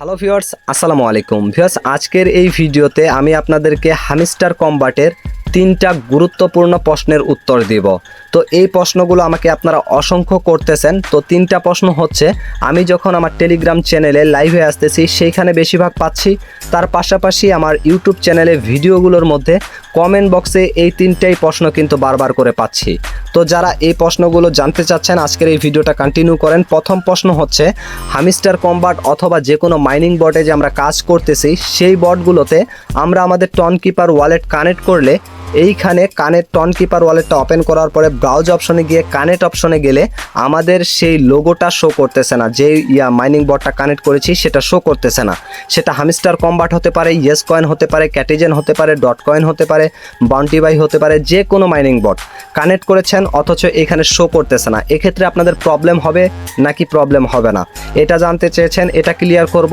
Hello viewers আসসালামু আলাইকুম viewers আজকের এই ভিডিওতে আমি আপনাদেরকে হামিস্টার কম্বাটের তিনটা গুরুত্বপূর্ণ প্রশ্নের উত্তর দিব। তো এই প্রশ্নগুলো আমাকে আপনারা অসংখ্য করতেছেন। তো তিনটা প্রশ্ন হচ্ছে, আমি যখন আমার টেলিগ্রাম চ্যানেলে লাইভে আসতেছি, সেইখানে বেশিরভাগ পাচ্ছি। তার পাশাপাশি আমার ইউটিউব চ্যানেলে ভিডিওগুলোর মধ্যে কমেন্ট বক্সে এই তিনটাই প্রশ্ন কিন্তু বারবার করে পাচ্ছি। তো যারা এই প্রশ্নগুলো জানতে চাচ্ছেন, আজকের এই ভিডিওটা কন্টিনিউ করেন। প্রথম প্রশ্ন হচ্ছে, হামিস্টার কম্বাট অথবা যে কোনো মাইনিং বটে যে আমরা কাজ করতেছি, সেই বটগুলোতে আমরা আমাদের টন কিপার ওয়ালেট কানেক্ট করলে এইখানে কানেক্ট টন কিপার ওয়ালেটটা ওপেন করার পরে ব্রাউজ অপশনে গিয়ে কানেক্ট অপশনে গেলে আমাদের সেই লোগোটা শো করতেছে না। যে ইয়া মাইনিং বটটা কানেক্ট করেছি সেটা শো করতেছে না। সেটা হামিস্টার কম্বাট হতে পারে ইয়েস কয়েন হতে পারে ক্যাটিজেন হতে পারে ডট কয়েন হতে পারে বাউন্টি বাই হতে পারে, যে কোনো মাইনিং বট কানেক্ট করেছেন, অথচ এখানে শো করতেছে না। এক্ষেত্রে আপনাদের প্রবলেম হবে নাকি প্রবলেম হবে না? এটা জানতে চেয়েছেন, এটা ক্লিয়ার করব।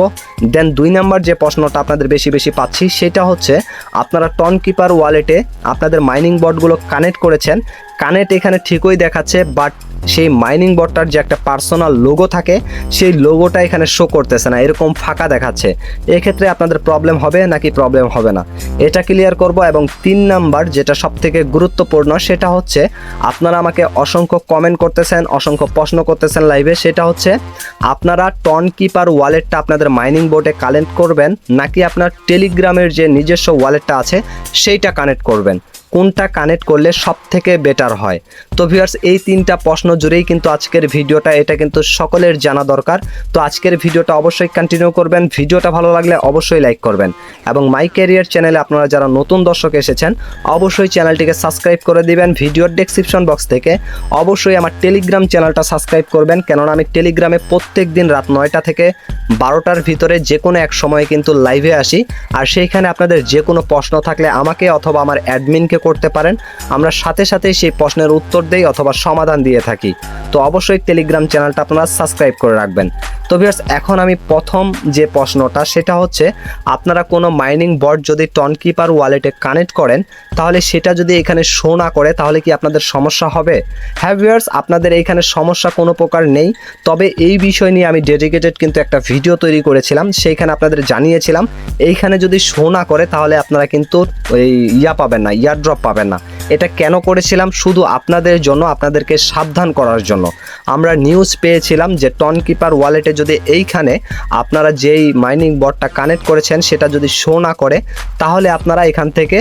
দেন দুই নাম্বার যে প্রশ্নটা আপনাদের বেশি বেশি পাচ্ছি, সেটা হচ্ছে আপনারা টন কিপার ওয়ালেটে আপনাদের মাইনিং বটগুলো কানেক্ট করেছেন। কানেক্ট এখানে ঠিকই দেখাচ্ছে বাট সেই মাইনিং বটটার যে একটা পার্সোনাল লোগো থাকে, সেই লোগোটা এখানে শো করতেছে না, এরকম ফাঁকা দেখাচ্ছে। এক্ষেত্রে আপনাদের প্রবলেম হবে নাকি প্রবলেম হবে না? এটা ক্লিয়ার করব এবং তিন নাম্বার যেটা সব থেকে গুরুত্বপূর্ণ, সেটা হচ্ছে আপনারা আমাকে অসংখ্য কমেন্ট করতেছেন, অসংখ্য প্রশ্ন করতেছেন লাইভে সেটা হচ্ছে আপনারা টন কিপার ওয়ালেটটা আপনাদের মাইনিং বোর্ডে কানেক্ট করবেন, নাকি আপনার টেলিগ্রামের যে নিজস্ব ওয়ালেটটা আছে, সেইটা কানেক্ট করবেন। কোনটা কানেক্ট করলে সব থেকে বেটার হয়? তো ভিউয়ার্স এই তিনটা প্রশ্ন জুড়েই কিন্তু আজকের ভিডিওটা, এটা কিন্তু সকলের জানা দরকার। তো আজকের ভিডিওটা অবশ্যই কন্টিনিউ করবেন। ভিডিওটা ভালো লাগলে অবশ্যই লাইক করবেন। এবং মাই ক্যারিয়ার চ্যানেলে আপনারা যারা নতুন দর্শক এসেছেন, অবশ্যই চ্যানেলটিকে সাবস্ক্রাইব করে দিবেন। ভিডিওর ডেসক্রিপশন বক্স থেকে অবশ্যই আমার টেলিগ্রাম চ্যানেলটা সাবস্ক্রাইব করবেন। কেননা আমি টেলিগ্রামে প্রত্যেক দিন রাত নয়টা থেকে বারোটার ভিতরে যে কোনো এক সময় কিন্তু লাইভে আসি। আর সেইখানে আপনাদের যে কোনো প্রশ্ন থাকলে আমাকে অথবা আমার অ্যাডমিনকে করতে পারেন, আমরা সাথে সাথে সেই প্রশ্নের উত্তর দেই অথবা সমাধান দিয়ে থাকি। তো অবশ্যই টেলিগ্রাম চ্যানেলটা আপনারা সাবস্ক্রাইব করে রাখবেন। তো ভিউয়ার্স এখন আমি প্রথম যে প্রশ্নটা, সেটা হচ্ছে, আপনারা কোনো মাইনিং বট যদি টন কিপার ওয়ালেটে কানেক্ট করেন, তাহলে সেটা যদি এখানে শো না করে, তাহলে কি আপনাদের সমস্যা হবে? হ্যাঁ ভিউয়ার্স আপনাদের এইখানে সমস্যা কোনো প্রকার নেই। তবে এই বিষয় নিয়ে আমি ডেডিকেটেড কিন্তু একটা ভিডিও তৈরি করেছিলাম, সেইখানে আপনাদের জানিয়েছিলাম। এইখানে যদি শো না করে, তাহলে আপনারা কিন্তু ওই ইয়া পাবেন না, ইয়ার ড্রপ পাবেন না। এটা কেন করেছিলাম? শুধু আপনাদের জন্য, আপনাদেরকে সাবধান করার জন্য। আমরা নিউজ পেয়েছিলাম যে টন কিপার ওয়ালেটে যদি এইখানে আপনারা যেই মাইনিং বটটা কানেক্ট করেছেন, সেটা যদি শো না করে, তাহলে আপনারা এখান থেকে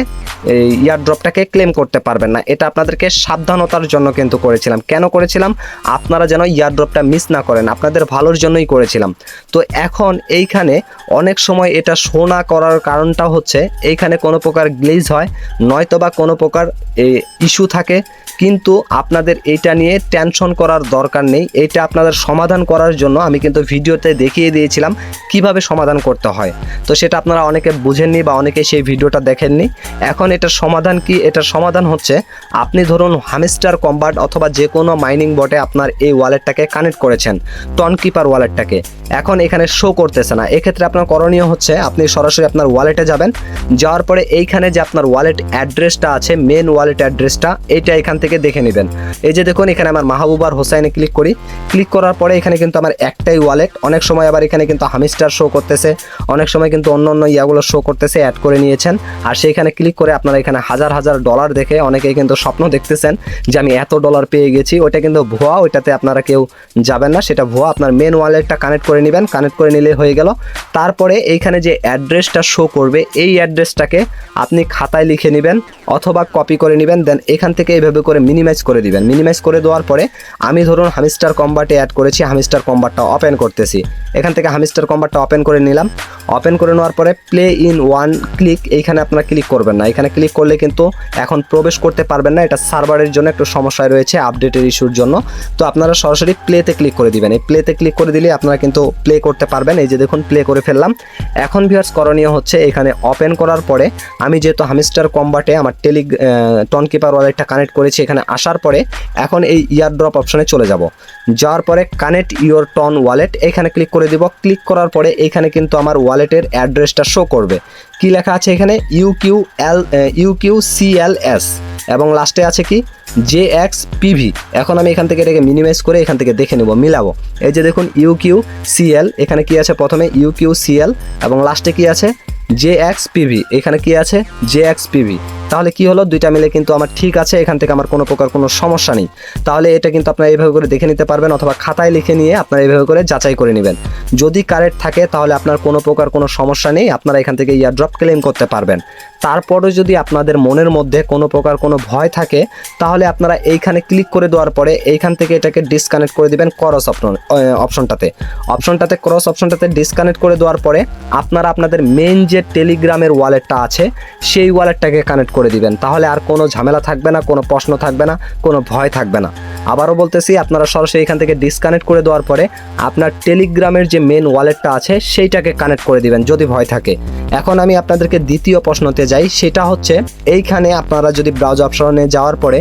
এই ইয়ার ড্রপটাকে ক্লেম করতে পারবেন না। এটা আপনাদেরকে সাবধানতার জন্য কিন্তু করেছিলাম। কেন করেছিলাম? আপনারা যেন ইয়ার ড্রপটা মিস না করেন। আপনাদের ভালোর জন্যই করেছিলাম। তো এখন এইখানে অনেক সময় এটা শো না করার কারণটা হচ্ছে, এইখানে কোনো প্রকার গ্লিজ হয় নয়তো বা কোনো প্রকার ইস্যু থাকে, কিন্তু আপনাদের এটা নিয়ে টেনশন করার দরকার নেই। এইটা আপনাদের সমাধান করার জন্য আমি কিন্তু ভিডিওতে দেখিয়ে দিয়েছিলাম কীভাবে সমাধান করতে হয়। তো সেটা আপনারা অনেকে বুঝেননি বা অনেকে সেই ভিডিওটা দেখেননি। এখন এটার সমাধান কি? এটার সমাধান হচ্ছে, আপনি ধরুন হামিস্টার কম্বার্ট অথবা যে কোনো মাইনিং বটে আপনার এই ওয়ালেটটাকে কানেক্ট করেছেন টন কিপার ওয়ালেটটাকে এখন এখানে শো করতেছে না। এক্ষেত্রে আপনার করণীয় হচ্ছে, আপনি সরাসরি আপনার ওয়ালেটে যাবেন, যাওয়ার পরে এইখানে যে আপনার ওয়ালেট অ্যাড্রেসটা আছে মেন ওয়ালেট অ্যাড্রেসটা এইটা এখান থেকে দেখে নেবেন। এই যে দেখুন, এখানে আমার মাহবুবার হোসাইনে ক্লিক করি। ক্লিক করার পরে এখানে কিন্তু আমার একটাই ওয়ালেট অনেক সময় আবার এখানে কিন্তু হামিস্টার শো করতেছে। অনেক সময় কিন্তু অন্য অন্য ইয়াগুলো শো করতেছে অ্যাড করে নিয়েছেন। আর সেইখানে ক্লিক করে আপনারা এখানে হাজার হাজার ডলার দেখে অনেকেই কিন্তু স্বপ্ন দেখতেছেন যে আমি এত ডলার পেয়ে গেছি। ওইটা কিন্তু ভুয়া, ওইটাতে আপনারা কেউ যাবেন না। সেটা ভুয়া, আপনার মেন ওয়ালেটটা কানেক্ট করে নেবেন। কানেক্ট করে নিলে হয়ে গেল। তারপরে এইখানে যে অ্যাড্রেসটা শো করবে, এই অ্যাড্রেসটাকে আপনি খাতায় লিখে নেবেন। অথবা কপি করে নেবেন দেন এখান থেকে এইভাবে করে মিনিমাইজ করে দিবেন। মিনিমাইজ করে দেওয়ার পরে আমি ধরুন হামিস্টার কম্বাটে অ্যাড করেছি হামিস্টার কম্বাটটা ওপেন করতেছি। এখান থেকে হামিস্টার কম্বাটটা ওপেন করে নিলাম। ওপেন করে নেওয়ার পরে প্লে ইন ওয়ান ক্লিক এইখানে আপনারা ক্লিক করবেন না। এখানে ক্লিক করলে কিন্তু এখন প্রবেশ করতে পারবেন না, এটা সার্ভারের জন্য একটু সমস্যায় রয়েছে আপডেটের ইস্যুর জন্য। তো আপনারা সরাসরি প্লেতে ক্লিক করে দিবেন। এই প্লেতে ক্লিক করে দিলে আপনারা কিন্তু প্লে করতে পারবেন। এই যে দেখুন প্লে করে ফেললাম। এখন ভিউয়ার্স করণীয় হচ্ছে এখানে ওপেন করার পরে আমি যেহেতু হামিস্টার কম্বাটে আমার টেলি টন কিপার ওয়ালেটটা কানেক্ট করেছি এখানে আসার পরে এখন এই ইয়ার ড্রপ অপশনে চলে যাব। যাওয়ার পরে কানেক্ট ইওর টন ওয়ালেট এখানে ক্লিক করে দিব। ক্লিক করার পরে এখানে কিন্তু আমার ওয়ালেটের অ্যাড্রেসটা শো করবে। কি লেখা আছে এখানে? U Q L U Q C L S এবং লাস্টে আছে কি? জে এক্স পিভি এখন আমি এখান থেকে এটাকে মিনিমাইজ করে এখান থেকে দেখে নেব, মিলাবো। এই যে দেখুন ইউ কিউ সিএল এখানে কি আছে প্রথমে? ইউ কিউ সিএল এবং লাস্টে কি আছে? জে এক্স পিভি এখানে কি আছে? জে এক্স পিভি তাহলে কি হলো? দুইটা মিলে কিন্তু আমার ঠিক আছে, এখান থেকে আমার কোনো প্রকার কোনো সমস্যা নেই। তাহলে এটা কিন্তু আপনারা এইভাবে করে দেখে নিতে পারবেন অথবা খাতায় লিখে নিয়ে আপনারা এইভাবে করে যাচাই করে নেবেন। যদি কারেক্ট থাকে তাহলে আপনার কোনো প্রকার কোনো সমস্যা নেই, আপনারা এখান থেকে ইয়ার ড্রপ ক্লেম করতে পারবেন। তারপরে যদি আপনাদের মনের মধ্যে কোনো প্রকার কোনো ভয় থাকে, তাহলে আপনারা এইখানে ক্লিক করে দেওয়ার পরে এইখান থেকে এটাকে ডিসকানেক্ট করে দিবেন ক্রস অপশন অপশনটাতে অপশনটাতে ক্রস অপশনটাতে ডিসকানেক্ট করে দেওয়ার পরে আপনারা আপনাদের মেন যে টেলিগ্রামের ওয়ালেটটা আছে, সেই ওয়ালেটটাকে কানেক্ট করে দিবেন। তাহলে আর কোনো ঝামেলা থাকবে না, কোনো প্রশ্ন থাকবে না, কোনো ভয় থাকবে না। আবারও বলতেছি, আপনারা সরাসরি এখান থেকে ডিসকানেক্ট করে দেওয়ার পরে আপনার টেলিগ্রামের যে মেন ওয়ালেটটা আছে, সেইটাকে কানেক্ট করে দিবেন, যদি ভয় থাকে। এখন আমি আপনাদেরকে দ্বিতীয় প্রশ্নতে যাই। সেটা হচ্ছে, এইখানে আপনারা যদি ব্রাউজ অপশনে যাওয়ার পরে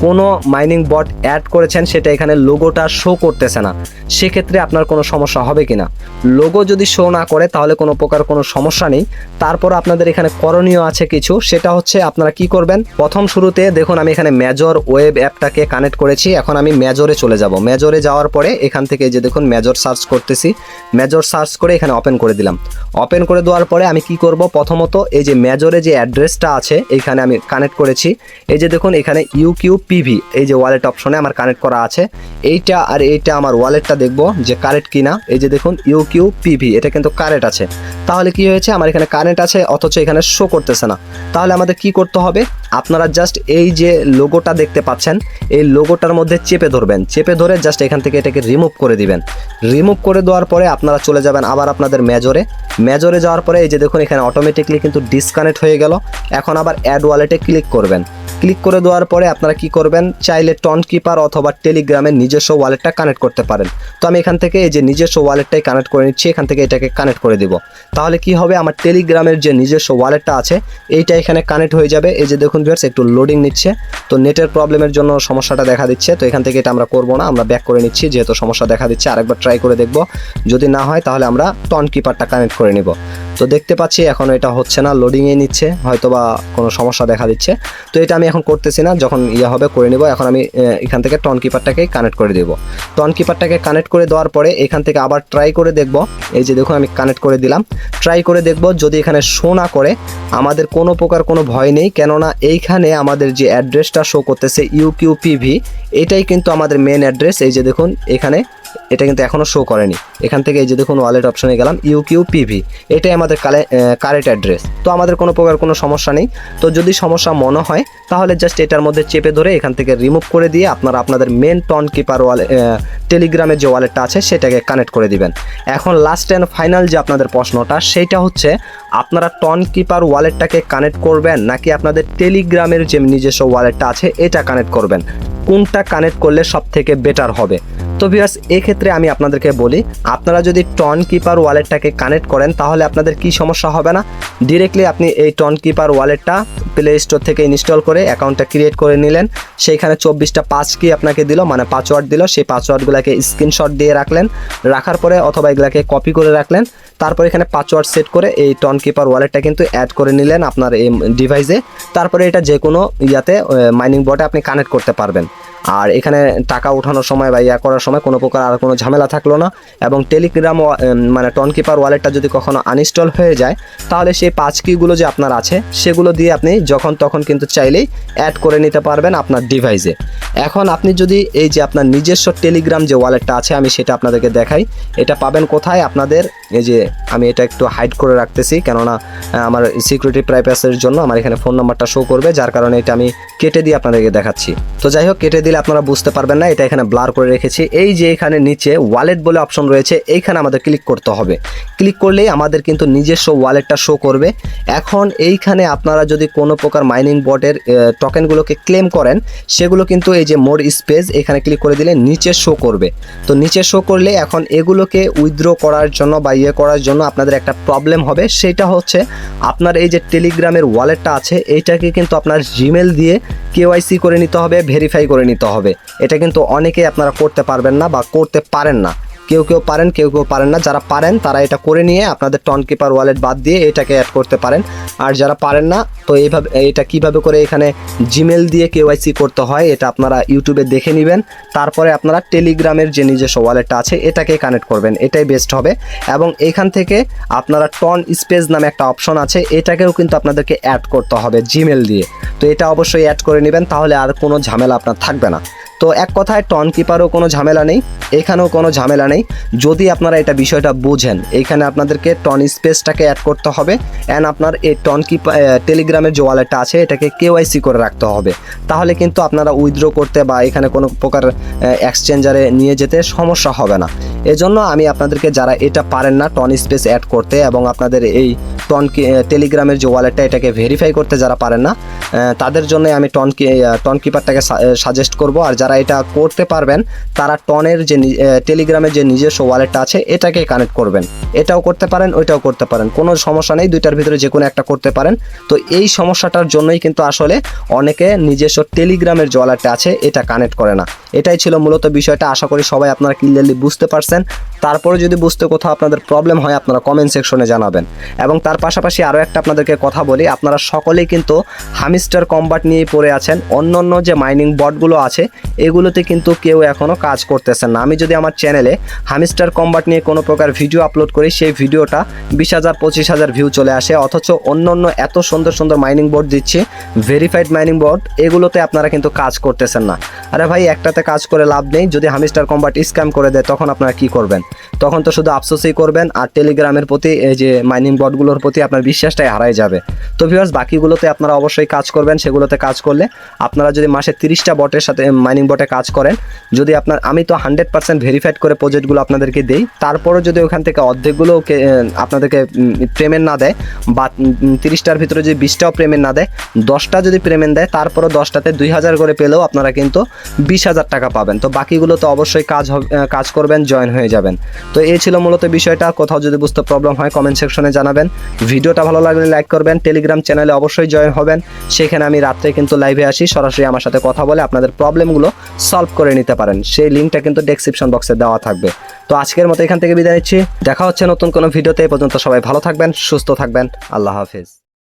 কোনো মাইনিং বট অ্যাড করেছেন, সেটা এখানে লোগোটা শো করতেছে না। সেক্ষেত্রে আপনার কোনো সমস্যা হবে কিনা? লোগো যদি শো না করে, তাহলে কোনো প্রকার কোনো সমস্যা নেই। তারপর আপনাদের এখানে করণীয় আছে কিছু। সেটা হচ্ছে আপনারা কি করবেন? প্রথম শুরুতে দেখুন, আমি এখানে মেজর ওয়েব অ্যাপটাকে কানেক্ট করেছি। এখন আমি মেজরে চলে যাব। মেজরে যাওয়ার পরে এখান থেকে যে দেখুন মেজর সার্চ করতেছি। মেজর সার্চ করে এখানে ওপেন করে দিলাম। ওপেন করে দেওয়ার পরে আমি কি করব? প্রথমত এই যে মেজরে যে অ্যাড্রেসটা আছে এইখানে আমি কানেক্ট করেছি। এই যে দেখুন, এখানে ইউ কিউ পিভি, এই যে ওয়ালেট অপশনে আমার কানেক্ট করা আছে। এইটা আর এইটা আমার ওয়ালেটটা দেখব যে কারেক্ট কিনা। এই যে দেখুন ইউ কিউ পিভি এটা কিন্তু কারেক্ট আছে। তাহলে কি হয়েছে? আমার এখানে কারেন্ট আছে, অথচ এখানে শো করতেছে না। তাহলে আমাদের কি করতে হবে? আপনারা জাস্ট এই যে লোগোটা দেখতে পাচ্ছেন, এই লোগোটার মধ্যে চেপে ধরবেন। চেপে ধরে জাস্ট এখান থেকে এটাকে রিমুভ করে দিবেন। রিমুভ করে দেওয়ার পরে আপনারা চলে যাবেন আবার আপনাদের মেজরে মেজরে যাওয়ার পরে এই যে দেখুন, এখানে অটোমেটিকলি কিন্তু ডিসকানেক্ট হয়ে গেল। এখন আবার অ্যাড ওয়ালেটে ক্লিক করবেন। ক্লিক করে দেওয়ার পরে আপনারা কি করবেন? চাইলে টন কিপার অথবা টেলিগ্রামের নিজস্ব ওয়ালেটটা কানেক্ট করতে পারেন। তো আমি এখান থেকে এই যে নিজস্ব ওয়ালেটটাই কানেক্ট করে নিচ্ছি, এখান থেকে এটাকে কানেক্ট করে দিব। তাহলে কি হবে? আমার টেলিগ্রামের যে নিজস্ব ওয়ালেটটা আছে, এইটা এখানে কানেক্ট হয়ে যাবে। এই যে দেখুন ভিউয়ার্স, একটু লোডিং নিচ্ছে। তো নেটের প্রবলেমের জন্য সমস্যাটা দেখা দিচ্ছে। তো এখান থেকে এটা আমরা করব না, আমরা ব্যাক করে নিচ্ছি, যেহেতু সমস্যা দেখা দিচ্ছে। আরেকবার ট্রাই করে দেখব। যদি না হয়, তাহলে আমরা টন কিপারটা কানেক্ট করে নিব। তো দেখতে পাচ্ছি এখন এটা হচ্ছে না লোডিংয়ে নিচ্ছে হয়তো বা কোনো সমস্যা দেখা দিচ্ছে। তো এটা আমি এখন করতেছি না, যখন ইয়ে হবে করে নিব, এখন আমি এখান থেকে টন কিপারটাকে কানেক্ট করে দেব। টন কিপারটাকে কানেক্ট করে দেওয়ার পরে এখান থেকে আবার ট্রাই করে দেখব, এই যে দেখুন আমি কানেক্ট করে দিলাম। ট্রাই করে দেখব, যদি এখানে শো না করে, আমাদের কোনো প্রকার কোনো ভয় নেই, কেননা এইখানে আমাদের যে অ্যাড্রেসটা শো করতেছে ইউকিউপিভি এটাই কিন্তু আমাদের মেন অ্যাড্রেস এই যে দেখুন, এখানে এটা কিন্তু এখনও শো করেনি। এখান থেকে এই যে দেখুন ওয়ালেট অপশনে গেলাম ইউকিউ পিভি এটাই আমাদের কালে কারেক্ট অ্যাড্রেস তো আমাদের কোনো প্রকার কোনো সমস্যা নেই। তো যদি সমস্যা মনে হয়, তাহলে জাস্ট এটার মধ্যে চেপে ধরে এখান থেকে রিমুভ করে দিয়ে আপনারা, আপনাদের মেন টন কিপার ওয়ালেট টেলিগ্রামের যে ওয়ালেটটা আছে, সেটাকে কানেক্ট করে দিবেন। এখন লাস্ট অ্যান্ড ফাইনাল যে আপনাদের প্রশ্নটা সেইটা হচ্ছে, আপনারা টন কিপার ওয়ালেটটাকে কানেক্ট করবেন, নাকি আপনাদের টেলিগ্রামের যে নিজস্ব ওয়ালেটটা আছে, এটা কানেক্ট করবেন? কোনটা কানেক্ট করলে সব থেকে বেটার হবে? তো ভিউয়ার্স এক্ষেত্রে আমি আপনাদেরকে বলি, আপনারা যদি টন কিপার ওয়ালেটটাকে কানেক্ট করেন, তাহলে আপনাদের কি সমস্যা হবে না? ডিরেক্টলি আপনি এই টন কিপার ওয়ালেটটা প্লে স্টোর থেকে ইনস্টল করে অ্যাকাউন্টটা ক্রিয়েট করে নিলেন। সেইখানে চব্বিশটা পাঁচ কি আপনাকে দিল মানে পাসওয়ার্ড দিল। সেই পাসওয়ার্ডগুলোকে স্ক্রিনশট দিয়ে রাখলেন। রাখার পরে অথবা এগুলাকে কপি করে রাখলেন। তারপর এখানে পাসওয়ার্ড সেট করে এই টন কিপার ওয়ালেটটা কিন্তু অ্যাড করে নিলেন আপনার এই ডিভাইসে তারপরে এটা যে কোনো ইয়াতে মাইনিং বটে আপনি কানেক্ট করতে পারবেন। আর এখানে টাকা ওঠানোর সময় বা ইয়া করার সময় কোনো প্রকার আর কোনো ঝামেলা থাকল না এবং টেলিগ্রাম মানে টন কিপার ওয়ালেটটা যদি কখনো আনইনস্টল হয়ে যায়, তাহলে সেই পাঁচ কিগুলো যে আপনার আছে, সেগুলো দিয়ে আপনি যখন তখন কিন্তু চাইলেই অ্যাড করে নিতে পারবেন আপনার ডিভাইসে এখন আপনি যদি এই যে আপনার নিজস্ব টেলিগ্রাম যে ওয়ালেটটা আছে, আমি সেটা আপনাদেরকে দেখাই। এটা পাবেন কোথায়? আপনাদের এই যে আমি এটা একটু হাইড করে রাখতেছি, কেননা আমার সিকিউরিটি প্রাইভেসের জন্য আমার এখানে ফোন নাম্বারটা শো করবে, যার কারণে এটা আমি কেটে দিয়ে আপনাদেরকে দেখাচ্ছি। তো যাই হোক, কেটে দিলে আপনারা বুঝতে পারবেন না, এটা এখানে ব্লার করে রেখেছি। এই যে এখানে নিচে ওয়ালেট বলে অপশন রয়েছে, এইখানে আমাদের ক্লিক করতে হবে। ক্লিক করলেই আমাদের কিন্তু নিজস্ব ওয়ালেটটা শো করবে। এখন এইখানে আপনারা যদি কোনো প্রকার মাইনিং বটের টোকেনগুলোকে ক্লেম করেন, সেগুলো কিন্তু এই যে মোর স্পেস এখানে ক্লিক করে দিলে নিচে শো করবে। তো নিচে শো করলে এখন এগুলোকে উইথড্র করার জন্য বা ইয়ে করার জন্য আপনাদের একটা প্রবলেম হবে। সেটা হচ্ছে আপনার এই যে টেলিগ্রামের ওয়ালেটটা আছে এইটাকে কিন্তু আপনার জিমেল দিয়ে কেওয়াইসি করে নিতে হবে ভেরিফাই করে নিতে হবে। এটা কিন্তু অনেকেই আপনারা করতে পারবেন না বা করতে পারেন না। কেউ কেউ পারেন, কেউ কেউ পারেন না। যারা পারেন, তারা এটা করে নিয়ে আপনাদের টন কিপার ওয়ালেট বাদ দিয়ে এটাকে অ্যাড করতে পারেন। আর যারা পারেন না, তো এইভাবে এটা কীভাবে করে এখানে জিমেল দিয়ে কেওয়াইসি করতে হয়, এটা আপনারা ইউটিউবে দেখে নেবেন। তারপরে আপনারা টেলিগ্রামের যে নিজস্ব ওয়ালেটটা আছে, এটাকে কানেক্ট করবেন। এটাই বেস্ট হবে। এবং এখান থেকে আপনারা টন স্পেস নামে একটা অপশন আছে, এটাকেও কিন্তু আপনাদেরকে অ্যাড করতে হবে জিমেল দিয়ে। তো এটা অবশ্যই অ্যাড করে নেবেন, তাহলে আর কোনো ঝামেলা আপনার থাকবে না। তো এক কথায় টন কিপারও কোনো ঝামেলা নেই, এখানেও কোনো ঝামেলা নেই। যদি আপনারা এটা বিষয়টা বোঝেন, এখানে আপনাদেরকে টন স্পেসটাকে অ্যাড করতে হবে অ্যান্ড আপনার এই টন কিপার টেলিগ্রামের যে ওয়ালেটটা আছে, এটাকে কেওয়াইসি করে রাখতে হবে। তাহলে কিন্তু আপনারা উইথড্র করতে বা এখানে কোনো প্রকার এক্সচেঞ্জারে নিয়ে যেতে সমস্যা হবে না। এজন্য আমি আপনাদেরকে যারা এটা পারেন না টন স্পেস অ্যাড করতে এবং আপনাদের এই টন টেলিগ্রামের যে ওয়ালেটটা এটাকে ভেরিফাই করতে যারা পারেন না তাদের জন্য আমি টন টন কিপারটাকে সাজেস্ট করব। আর যারা এটা করতে পারবেন, তারা টনের যে টেলিগ্রামের যে নিজস্ব ওয়ালেটটা আছে, এটাকে কানেক্ট করবেন। এটাও করতে পারেন, ওইটাও করতে পারেন। কোনো সমস্যা নেই, দুইটার ভিতরে যে কোনো একটা করতে পারেন। তো এই সমস্যাটার জন্যই কিন্তু আসলে অনেকে নিজস্ব টেলিগ্রামের যে ওয়ালেটটা আছে, এটা কানেক্ট করে না। এটাই ছিল মূলত বিষয়টা। আশা করি সবাই আপনারা ক্লিয়ারলি বুঝতে পারছেন। তারপরে যদি বুঝতে কোথাও আপনাদের প্রবলেম হয়, আপনারা কমেন্ট সেকশনে জানাবেন। এবং তার পাশাপাশি আরও একটা আপনাদেরকে কথা বলি, আপনারা সকলেই কিন্তু হামিস্টার কম্বাট নিয়ে পড়ে আছেন। অন্য অন্য যে মাইনিং বটগুলো আছে, এগুলোতে কিন্তু কেউ এখনও কাজ করতেছেন না। আমি যদি আমার চ্যানেলে হামিস্টার কম্বাট নিয়ে কোনো প্রকার ভিডিও আপলোড করি, সেই ভিডিওটা বিশ হাজার, পঁচিশ হাজার ভিউ চলে আসে। অথচ অন্য অন্য এত সুন্দর সুন্দর মাইনিং বোর্ড দিচ্ছে ভেরিফাইড মাইনিং বোর্ড এগুলোতে আপনারা কিন্তু কাজ করতেছেন না। আরে ভাই, একটাতে কাজ করে লাভ নেই। যদি হামিস্টার কম্বাট স্ক্যাম করে দেয়, তখন আপনারা কি করবেন? তখন তো শুধু আফসোসই করবেন আর টেলিগ্রামের প্রতি এই যে মাইনিং বটগুলোর প্রতি আপনার বিশ্বাসটাই হারাই যাবে। তো ভিউয়ার্স বাকিগুলোতে আপনারা অবশ্যই কাজ করবেন, সেগুলোতে কাজ করলে আপনারা যদি মাসে তিরিশটা বটের সাথে মাইনিং বটে কাজ করেন, যদি আপনার, আমি তো হান্ড্রেড পার্সেন্ট ভেরিফাইড করে প্রজেক্টগুলো আপনাদেরকে দেই, তারপরও যদি ওখান থেকে অর্ধেকগুলো আপনাদেরকে পেমেন্ট না দেয়, বা তিরিশটার ভিতরে যদি বিশটাও পেমেন্ট না দেয়, দশটা যদি পেমেন্ট দেয়, তারপরও দশটাতে দুই হাজার করে পেলেও আপনারা কিন্তু বিশ হাজার টাকা পাবেন। তো বাকিগুলো তো অবশ্যই কাজ কাজ করবেন জয়েন হয়ে যাবেন। তো এই ছিল মূলত বিষয়টা। কোথাও যদি বুঝতে প্রবলেম হয় কমেন্ট সেকশনে জানাবেন। ভিডিওটা ভালো লাগলে লাইক করবেন। টেলিগ্রাম চ্যানেলে অবশ্যই জয়েন হবেন। সেখানে আমি রাত্রে কিন্তু লাইভে আসি। সরাসরি আমার সাথে কথা বলে আপনাদের প্রবলেমগুলো সলভ করে নিতে পারেন। সেই লিঙ্কটা কিন্তু ডেসক্রিপশন বক্সে দেওয়া থাকবে। তো আজকের মতো এখান থেকে বিদায় নিচ্ছি। দেখা হচ্ছে নতুন কোনো ভিডিওতে। এ পর্যন্ত সবাই ভালো থাকবেন, সুস্থ থাকবেন। আল্লাহ হাফিজ।